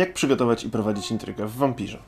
Jak przygotować i prowadzić intrygę w wampirze?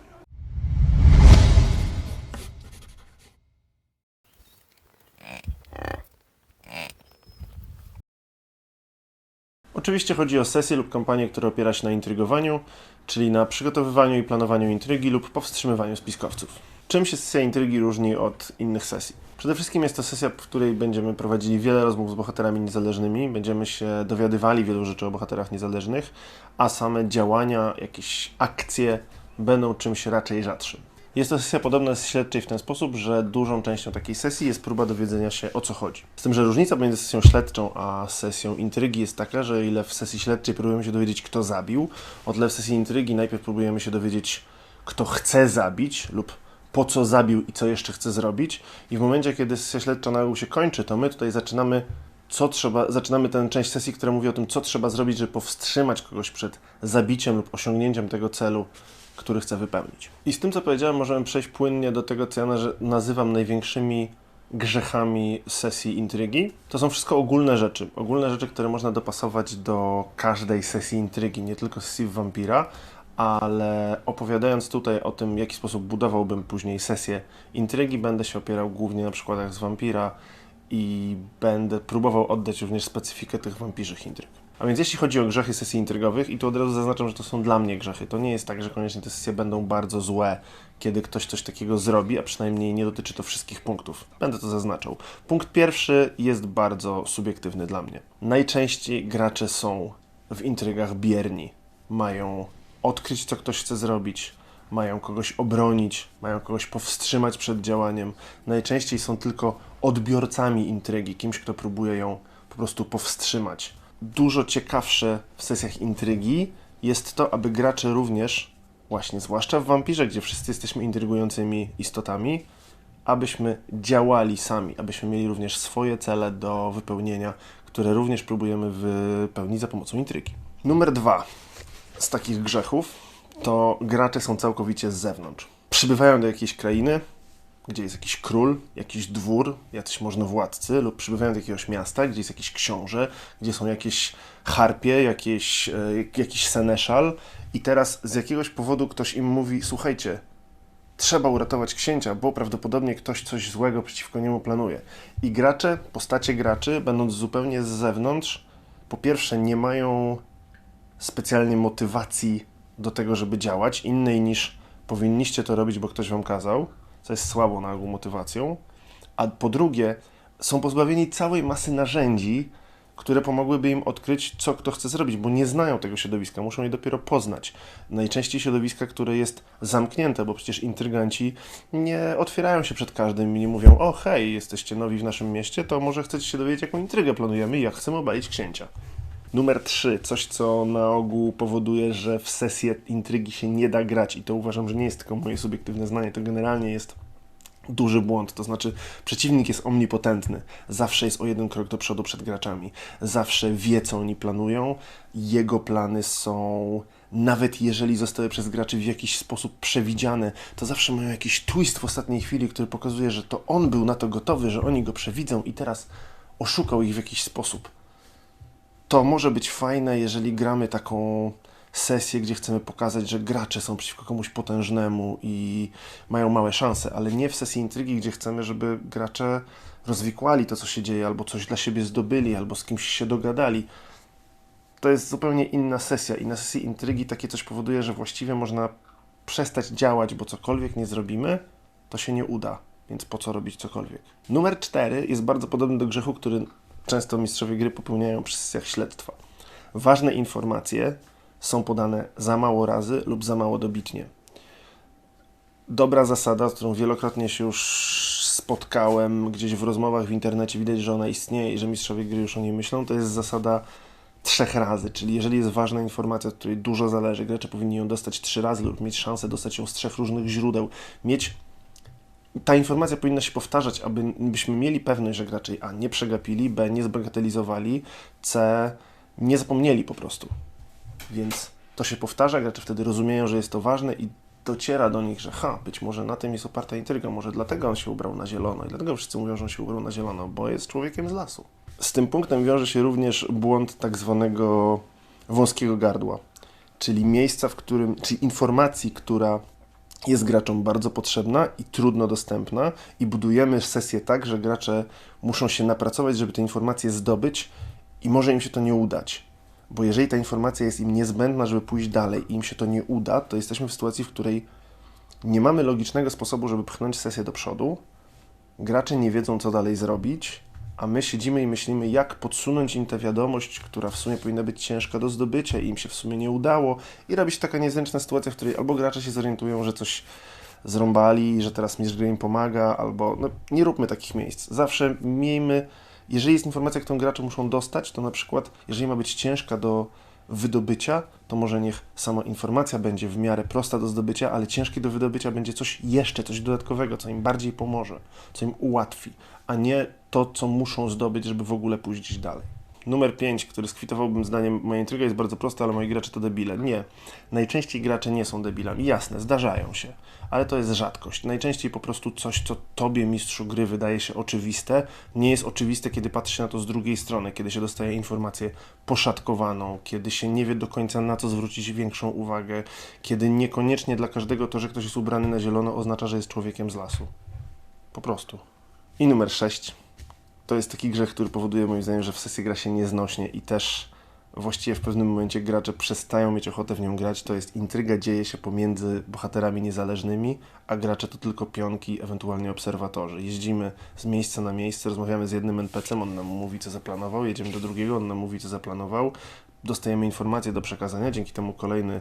Oczywiście chodzi o sesję lub kampanię, która opiera się na intrygowaniu, czyli na przygotowywaniu i planowaniu intrygi lub powstrzymywaniu spiskowców. Czym się sesja intrygi różni od innych sesji? Przede wszystkim jest to sesja, w której będziemy prowadzili wiele rozmów z bohaterami niezależnymi, będziemy się dowiadywali wielu rzeczy o bohaterach niezależnych, a same działania, jakieś akcje będą czymś raczej rzadszym. Jest to sesja podobna do śledczej w ten sposób, że dużą częścią takiej sesji jest próba dowiedzenia się o co chodzi. Z tym, że różnica pomiędzy sesją śledczą a sesją intrygi jest taka, że ile w sesji śledczej próbujemy się dowiedzieć, kto zabił, o tyle w sesji intrygi najpierw próbujemy się dowiedzieć, kto chce zabić lub po co zabił i co jeszcze chce zrobić. I w momencie, kiedy sesja śledcza na ogół się kończy, to my tutaj zaczynamy co trzeba, zaczynamy tę część sesji, która mówi o tym, co trzeba zrobić, żeby powstrzymać kogoś przed zabiciem lub osiągnięciem tego celu, który chce wypełnić. I z tym, co powiedziałem, możemy przejść płynnie do tego, co ja nazywam największymi grzechami sesji intrygi. To są wszystko ogólne rzeczy. Ogólne rzeczy, które można dopasować do każdej sesji intrygi, nie tylko sesji w Vampira, ale opowiadając tutaj o tym, w jaki sposób budowałbym później sesję intrygi, będę się opierał głównie na przykładach z Vampira i będę próbował oddać również specyfikę tych wampirzych intryg. A więc jeśli chodzi o grzechy sesji intrygowych, i tu od razu zaznaczam, że to są dla mnie grzechy. To nie jest tak, że koniecznie te sesje będą bardzo złe, kiedy ktoś coś takiego zrobi, a przynajmniej nie dotyczy to wszystkich punktów. Będę to zaznaczał. Punkt pierwszy jest bardzo subiektywny dla mnie. Najczęściej gracze są w intrygach bierni. Mają odkryć, co ktoś chce zrobić, mają kogoś obronić, mają kogoś powstrzymać przed działaniem. Najczęściej są tylko odbiorcami intrygi, kimś, kto próbuje ją po prostu powstrzymać. Dużo ciekawsze w sesjach intrygi jest to, aby gracze również, właśnie zwłaszcza w wampirze, gdzie wszyscy jesteśmy intrygującymi istotami, abyśmy działali sami, abyśmy mieli również swoje cele do wypełnienia, które również próbujemy wypełnić za pomocą intrygi. Numer dwa z takich grzechów to gracze są całkowicie z zewnątrz. Przybywają do jakiejś krainy, gdzie jest jakiś król, jakiś dwór, jacyś możnowładcy, lub przybywają do jakiegoś miasta, gdzie jest jakiś książę, gdzie są jakieś harpie, jakieś, e, jakiś seneszal i teraz z jakiegoś powodu ktoś im mówi, słuchajcie, trzeba uratować księcia, bo prawdopodobnie ktoś coś złego przeciwko niemu planuje. I gracze, postacie graczy, będąc zupełnie z zewnątrz, po pierwsze nie mają specjalnie motywacji do tego, żeby działać, innej niż powinniście to robić, bo ktoś wam kazał, co jest słabą na ogół motywacją, a po drugie są pozbawieni całej masy narzędzi, które pomogłyby im odkryć, co kto chce zrobić, bo nie znają tego środowiska, muszą je dopiero poznać. Najczęściej środowiska, które jest zamknięte, bo przecież intryganci nie otwierają się przed każdym i nie mówią, o hej, jesteście nowi w naszym mieście, to może chcecie się dowiedzieć, jaką intrygę planujemy i jak chcemy obalić księcia. Numer 3, coś co na ogół powoduje, że w sesję intrygi się nie da grać i to uważam, że nie jest tylko moje subiektywne zdanie, to generalnie jest duży błąd, to znaczy przeciwnik jest omnipotentny, zawsze jest o jeden krok do przodu przed graczami, zawsze wie co oni planują, jego plany są nawet jeżeli zostały przez graczy w jakiś sposób przewidziane, to zawsze mają jakiś twist w ostatniej chwili, który pokazuje, że to on był na to gotowy, że oni go przewidzą i teraz oszukał ich w jakiś sposób to może być fajne, jeżeli gramy taką sesję, gdzie chcemy pokazać, że gracze są przeciwko komuś potężnemu i mają małe szanse, ale nie w sesji intrygi, gdzie chcemy, żeby gracze rozwikłali to, co się dzieje, albo coś dla siebie zdobyli, albo z kimś się dogadali. To jest zupełnie inna sesja i na sesji intrygi takie coś powoduje, że właściwie można przestać działać, bo cokolwiek nie zrobimy, to się nie uda, więc po co robić cokolwiek. Numer cztery jest bardzo podobny do grzechu, który często mistrzowie gry popełniają przy sesjach śledztwa. Ważne informacje są podane za mało razy lub za mało dobitnie. Dobra zasada, z którą wielokrotnie się już spotkałem gdzieś w rozmowach w internecie, widać, że ona istnieje i że mistrzowie gry już o niej myślą, to jest zasada trzech razy, czyli jeżeli jest ważna informacja, od której dużo zależy, gracze powinni ją dostać trzy razy lub mieć szansę dostać ją z trzech różnych źródeł, mieć ta informacja powinna się powtarzać, abyśmy mieli pewność, że gracze A nie przegapili, B nie zbagatelizowali, C nie zapomnieli po prostu. Więc to się powtarza, gracze wtedy rozumieją, że jest to ważne i dociera do nich, że ha, być może na tym jest oparta intryga, może dlatego on się ubrał na zielono i dlatego wszyscy mówią, że on się ubrał na zielono, bo jest człowiekiem z lasu. Z tym punktem wiąże się również błąd tak zwanego wąskiego gardła. czyli miejsca, w którym, czyli informacji, która jest graczom bardzo potrzebna i trudno dostępna i budujemy sesję tak, że gracze muszą się napracować, żeby te informacje zdobyć i może im się to nie udać. Bo jeżeli ta informacja jest im niezbędna, żeby pójść dalej i im się to nie uda, to jesteśmy w sytuacji, w której nie mamy logicznego sposobu, żeby pchnąć sesję do przodu. Gracze nie wiedzą, co dalej zrobić, a my siedzimy i myślimy, jak podsunąć im tę wiadomość, która w sumie powinna być ciężka do zdobycia i im się w sumie nie udało. I robi się taka niezręczna sytuacja, w której albo gracze się zorientują, że coś zrąbali, że teraz mistrz im pomaga, albo no, nie róbmy takich miejsc. Zawsze miejmy, jeżeli jest informacja, którą gracze muszą dostać, to na przykład, jeżeli ma być ciężka do wydobycia, to może niech sama informacja będzie w miarę prosta do zdobycia, ale ciężkie do wydobycia będzie coś jeszcze, coś dodatkowego, co im bardziej pomoże, co im ułatwi, a nie to, co muszą zdobyć, żeby w ogóle pójść dalej. Numer 5, który skwitowałbym zdaniem, moja intryga jest bardzo prosta, ale moi gracze to debile. Nie. Najczęściej gracze nie są debilami. Jasne, zdarzają się, ale to jest rzadkość. Najczęściej po prostu coś, co tobie, mistrzu gry, wydaje się oczywiste, nie jest oczywiste, kiedy patrzy na to z drugiej strony, kiedy się dostaje informację poszatkowaną, kiedy się nie wie do końca na co zwrócić większą uwagę, kiedy niekoniecznie dla każdego to, że ktoś jest ubrany na zielono, oznacza, że jest człowiekiem z lasu. Po prostu. I numer 6 to jest taki grzech, który powoduje moim zdaniem, że w sesji gra się nieznośnie i też właściwie w pewnym momencie gracze przestają mieć ochotę w nią grać. To jest intryga, dzieje się pomiędzy bohaterami niezależnymi, a gracze to tylko pionki, ewentualnie obserwatorzy. Jeździmy z miejsca na miejsce, rozmawiamy z jednym NPC-em, on nam mówi, co zaplanował, jedziemy do drugiego, on nam mówi, co zaplanował, dostajemy informacje do przekazania, dzięki temu kolejny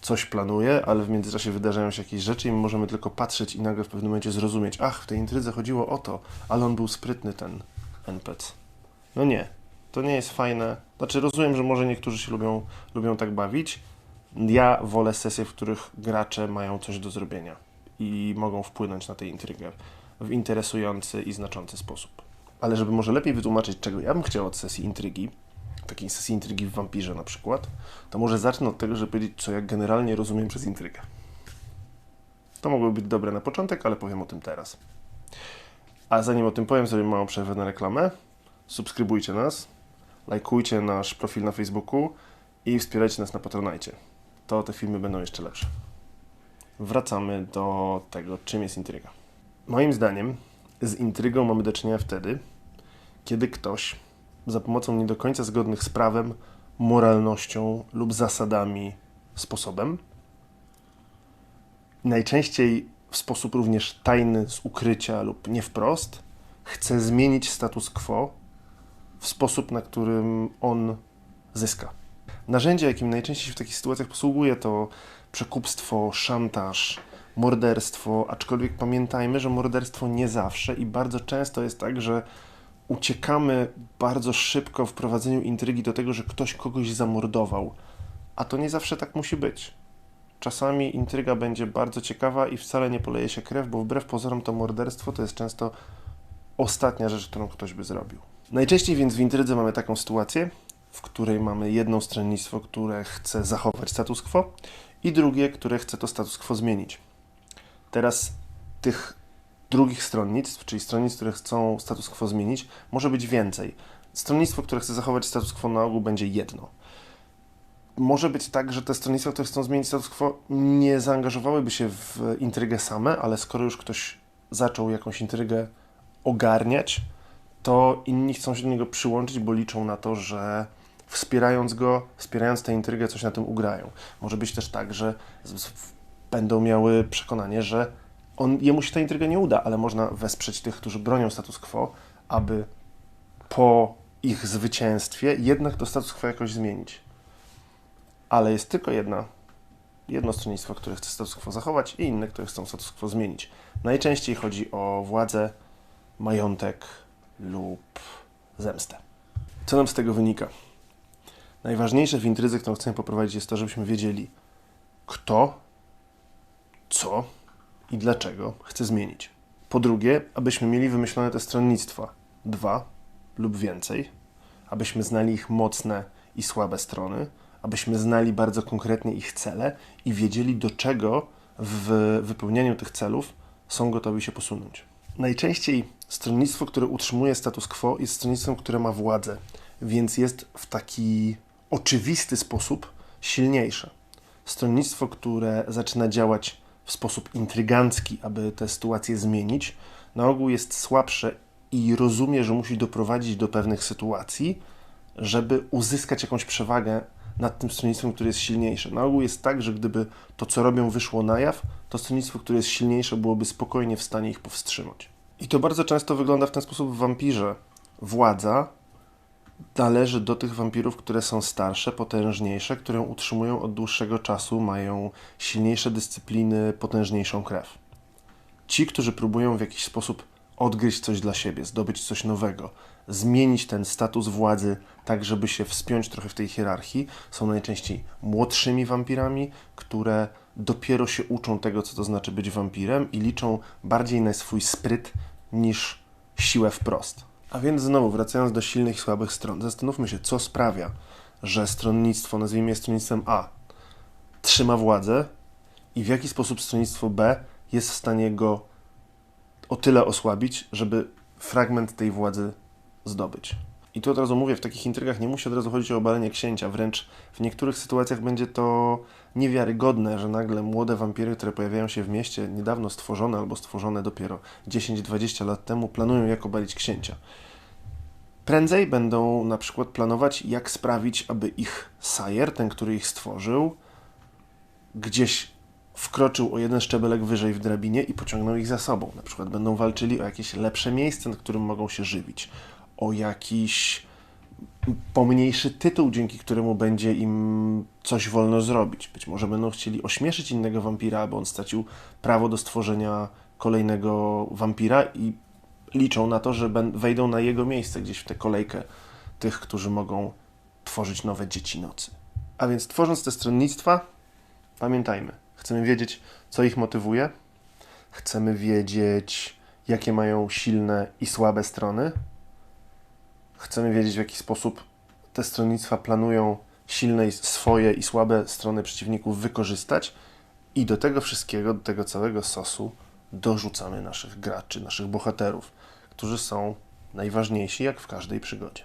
coś planuje, ale w międzyczasie wydarzają się jakieś rzeczy i my możemy tylko patrzeć i nagle w pewnym momencie zrozumieć, ach, w tej intrydze chodziło o to, ale on był sprytny ten NPC. No nie, to nie jest fajne. Znaczy rozumiem, że może niektórzy się lubią, lubią tak bawić. Ja wolę sesje, w których gracze mają coś do zrobienia i mogą wpłynąć na tę intrygę w interesujący i znaczący sposób. Ale żeby może lepiej wytłumaczyć, czego ja bym chciał od sesji intrygi, takiej sesji intrygi w Wampirze na przykład, to może zacznę od tego, żeby powiedzieć, co ja generalnie rozumiem przez intrygę. To mogłoby być dobre na początek, ale powiem o tym teraz. A zanim o tym powiem, zrobię małą przerwę na reklamę. Subskrybujcie nas, lajkujcie nasz profil na Facebooku i wspierajcie nas na Patronite. To te filmy będą jeszcze lepsze. Wracamy do tego, czym jest intryga. Moim zdaniem z intrygą mamy do czynienia wtedy, kiedy ktoś za pomocą nie do końca zgodnych z prawem, moralnością lub zasadami sposobem, najczęściej w sposób również tajny, z ukrycia lub nie wprost, chce zmienić status quo w sposób, na którym on zyska. Narzędzie, jakim najczęściej w takich sytuacjach posługuje, to przekupstwo, szantaż, morderstwo, aczkolwiek pamiętajmy, że morderstwo nie zawsze i bardzo często jest tak, że uciekamy bardzo szybko w prowadzeniu intrygi do tego, że ktoś kogoś zamordował, a to nie zawsze tak musi być. Czasami intryga będzie bardzo ciekawa i wcale nie poleje się krew, bo wbrew pozorom to morderstwo to jest często ostatnia rzecz, którą ktoś by zrobił. Najczęściej więc w intrydze mamy taką sytuację, w której mamy jedno stronnictwo, które chce zachować status quo i drugie, które chce to status quo zmienić. Teraz tych drugich stronnictw, czyli stronnictw, które chcą status quo zmienić, może być więcej. Stronnictwo, które chce zachować status quo na ogół będzie jedno może być tak, że te stronnictwa, które chcą zmienić status quo, nie zaangażowałyby się w intrygę same, ale skoro już ktoś zaczął jakąś intrygę ogarniać, to inni chcą się do niego przyłączyć, bo liczą na to, że wspierając go, wspierając tę intrygę, coś na tym ugrają. Może być też tak, że będą miały przekonanie, że on, jemu się ta intryga nie uda, ale można wesprzeć tych, którzy bronią status quo, aby po ich zwycięstwie jednak to status quo jakoś zmienić ale jest tylko jedna, jedno stronnictwo, które chce status quo zachować i inne, które chcą status quo zmienić. Najczęściej chodzi o władzę, majątek lub zemstę. Co nam z tego wynika? Najważniejsze w intrydze, którą chcemy poprowadzić, jest to, żebyśmy wiedzieli, kto, co i dlaczego chce zmienić. Po drugie, abyśmy mieli wymyślone te stronnictwa, dwa lub więcej, abyśmy znali ich mocne i słabe strony, abyśmy znali bardzo konkretnie ich cele i wiedzieli, do czego w wypełnianiu tych celów są gotowi się posunąć. Najczęściej stronnictwo, które utrzymuje status quo, jest stronnictwem, które ma władzę, więc jest w taki oczywisty sposób silniejsze. Stronnictwo, które zaczyna działać w sposób intrygancki, aby tę sytuację zmienić, na ogół jest słabsze i rozumie, że musi doprowadzić do pewnych sytuacji, żeby uzyskać jakąś przewagę nad tym stronnictwem, które jest silniejsze. Na ogół jest tak, że gdyby to, co robią, wyszło na jaw, to stronnictwo, które jest silniejsze, byłoby spokojnie w stanie ich powstrzymać. I to bardzo często wygląda w ten sposób w wampirze. Władza należy do tych wampirów, które są starsze, potężniejsze, które utrzymują od dłuższego czasu, mają silniejsze dyscypliny, potężniejszą krew. Ci, którzy próbują w jakiś sposób odgryźć coś dla siebie, zdobyć coś nowego, zmienić ten status władzy tak, żeby się wspiąć trochę w tej hierarchii, są najczęściej młodszymi wampirami, które dopiero się uczą tego, co to znaczy być wampirem i liczą bardziej na swój spryt niż siłę wprost. A więc znowu, wracając do silnych i słabych stron, zastanówmy się, co sprawia, że stronnictwo, nazwijmy je stronnictwem A, trzyma władzę i w jaki sposób stronnictwo B jest w stanie go o tyle osłabić, żeby fragment tej władzy zdobyć. I tu od razu mówię, w takich intrygach nie musi od razu chodzić o obalenie księcia, wręcz w niektórych sytuacjach będzie to niewiarygodne, że nagle młode wampiry, które pojawiają się w mieście, niedawno stworzone albo stworzone dopiero 10-20 lat temu, planują jak obalić księcia. Prędzej będą na przykład planować, jak sprawić, aby ich sajer, ten, który ich stworzył, gdzieś wkroczył o jeden szczebelek wyżej w drabinie i pociągnął ich za sobą. Na przykład będą walczyli o jakieś lepsze miejsce, na którym mogą się żywić, o jakiś pomniejszy tytuł, dzięki któremu będzie im coś wolno zrobić. Być może będą chcieli ośmieszyć innego wampira, aby on stracił prawo do stworzenia kolejnego wampira i liczą na to, że wejdą na jego miejsce gdzieś w tę kolejkę tych, którzy mogą tworzyć nowe dzieci nocy. A więc tworząc te stronnictwa, pamiętajmy, chcemy wiedzieć, co ich motywuje, chcemy wiedzieć, jakie mają silne i słabe strony, chcemy wiedzieć, w jaki sposób te stronnictwa planują silne swoje i słabe strony przeciwników wykorzystać. I do tego wszystkiego, do tego całego sosu dorzucamy naszych graczy, naszych bohaterów, którzy są najważniejsi jak w każdej przygodzie.